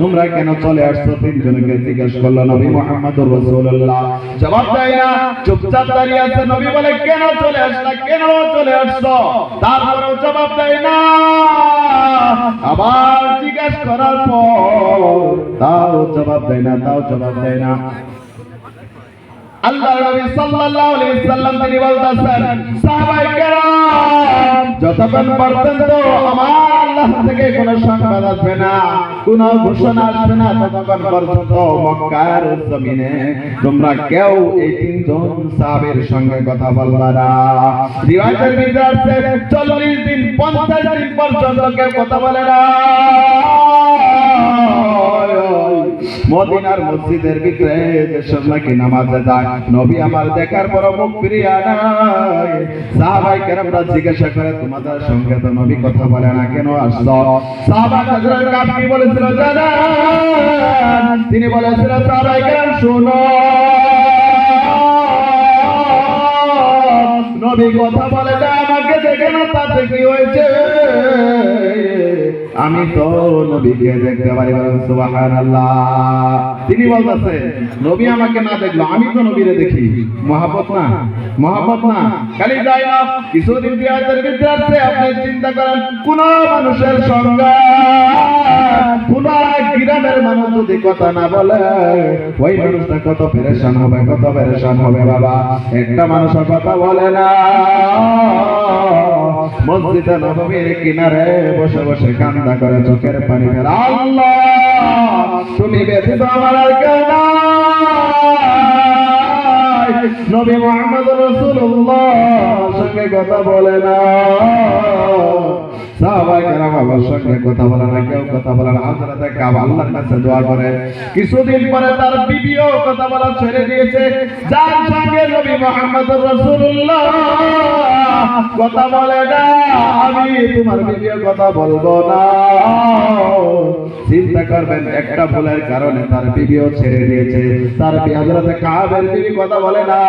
তোমরা কেন চলে আসছো? তিনজনকে জিজ্ঞাসা করল নবী জবাব দেয় না, চুপচাপ দাঁড়িয়ে আছে নবী বলে, কেন চলে আসলা? কেন চলে আসছো? তারপরেও জবাব দেয় না। আবার জিজ্ঞাসা করার পর তাও জবাব দেয় না, তাও জবাব দেয় না। আল্লাহ তোমরা কেউ এই তিনজন সাহাবের সঙ্গে কথা বলবা 40 দিন 50 দিন পর্যন্ত কেউ কথা বলে না। মদিনার মসজিদের ভিতরে যেসব নাকি নামাজে যায় নবী আমার দেখার পর মুখ ফিরিয়া নাই সাহাবাই কেরামরা জিজ্ঞাসা করে, তোমাদের সঙ্গে তো নবী কথা বলে না, কেন আসছো? সাহাবা হযরত কাবি বলেছিল, জানেন। তিনি বলেছিল সাহাবাই কেরাম, শুনো। নবী কথা বলে না আমাকে দেখে না তাতে কি হয়েছে? আমি তো নবীকে দেখতে পারি তিনি বলতেছে, নবী আমাকে না দেখল, আমি তো নবীরে দেখি। মহাপত না মহাপত না। খালি যাই না, কিছুদিন বিদ্যার্থে আপনি চিন্তা করেন, কোন মানুষের সঙ্গে কোন গ্রামের মানুষ যদি কথা না বলে, ওই মানুষটা কত পেরেশান হবে, কত পেরেশান হবে বাবা। একটা মানুষের কথা বলে না। মসজিদে কিনারে বসে বসে কান্দা করে চোখের পানি ফেলে। আল্লাহ, তুমি ব্যতীত আমার আর সঙ্গে কথা বলে না। আমার সঙ্গে কথা বলে না কেউ কথা বলে না হযরতে কাব আল্লাহর কাছে দোয়া করে। কিছুদিন পরে তার বিবিও কথা বলা ছেড়ে দিয়েছে। যার সঙ্গে নবী মুহাম্মদ কথা বলে না, আমি তোমার বিবিও কথা বলব না। চিন্তা করবেন, একটা ভুলের কারণে তার বিবিও ছেড়ে দিয়েছে। তার হযরতে কাবের বিবি কথা বলে না।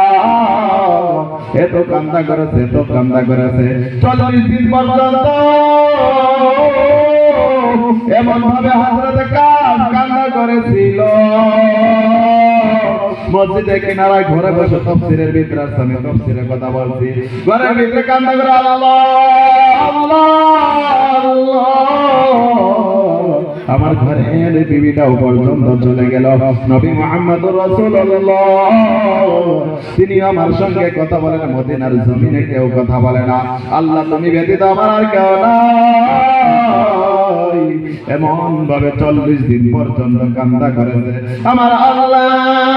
এত কান্দা করেছে এত কান্দা করেছে। চল্লিশ দিন পর্যন্ত এমন ভাবে হাজরত কাজ কান্না করেছিল। মসজিদে কিনারায় ঘরে বসে তফসিরের ভিতরে আমি তফসিরের কথা বলছি। ঘরের ভিতরে কান্না করে আল্লাহ আল্লাহ। আল্লাহ ঘরে এলে বিবিটাও পর্যন্ত চলে গেল। নবী মোহাম্মদ রাসূলুল্লাহ। তিনি আমার সঙ্গে কথা বলেন, মদিনার জমিনে কেউ কথা বলে না। আল্লাহ, তুমি ব্যতীত আমার আর কেউ নাই। এমন ভাবে চল্লিশ দিন পর্যন্ত কান্দা করেছে। আমার আল্লাহ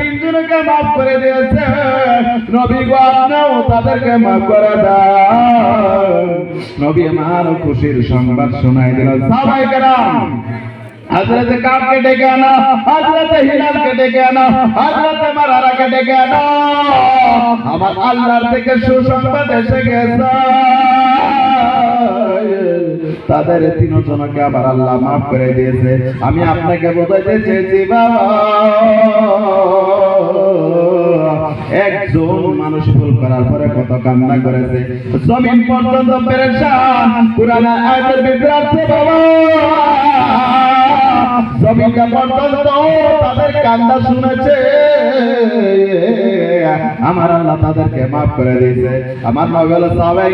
তিনজনকে মাফ করে দিয়েছে। নবী গো, আপনিও তাদেরকে মাফ করে দেন। নবী আমার খুশির সংবাদ শোনাই দিল। সবাই কেরাম, হজরত কাবকে ডেকে আনা, হজরত হিলালকে ডেকে আনা, হজরত মারারাকে ডেকে আনা। আমার আল্লাহর থেকে সুসংবাদ এসে গেছে। তাদের তিনজনকে আবার আল্লাহ মাফ করে দিয়েছে। আমি আপনাকে বোঝাইতে চেয়েছি, বাবা। একজন মানুষ ভুল করার পরে কত কান্না করেছে। জমিন পর্যন্ত পেরেশান, পুরানা আয়াতের বাবা। জমিনটা পর্যন্ত তাদের কান্না শুনেছে। আমার আল্লাহ তাদেরকে মাফ করে দিয়েছে। আমার নগল সবাই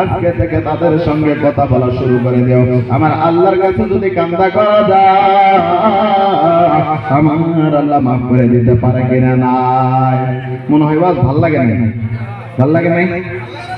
আজকে থেকে তাদের সঙ্গে কথা বলা শুরু করে দিও। আমার আল্লাহর কাছে যদি কান্দা করা যায় আমার আল্লাহ মাফ করে দিতে পারে কিনা নাই। মনে হয় বাস ভালো লাগে নাই? ভালো লাগে নাই?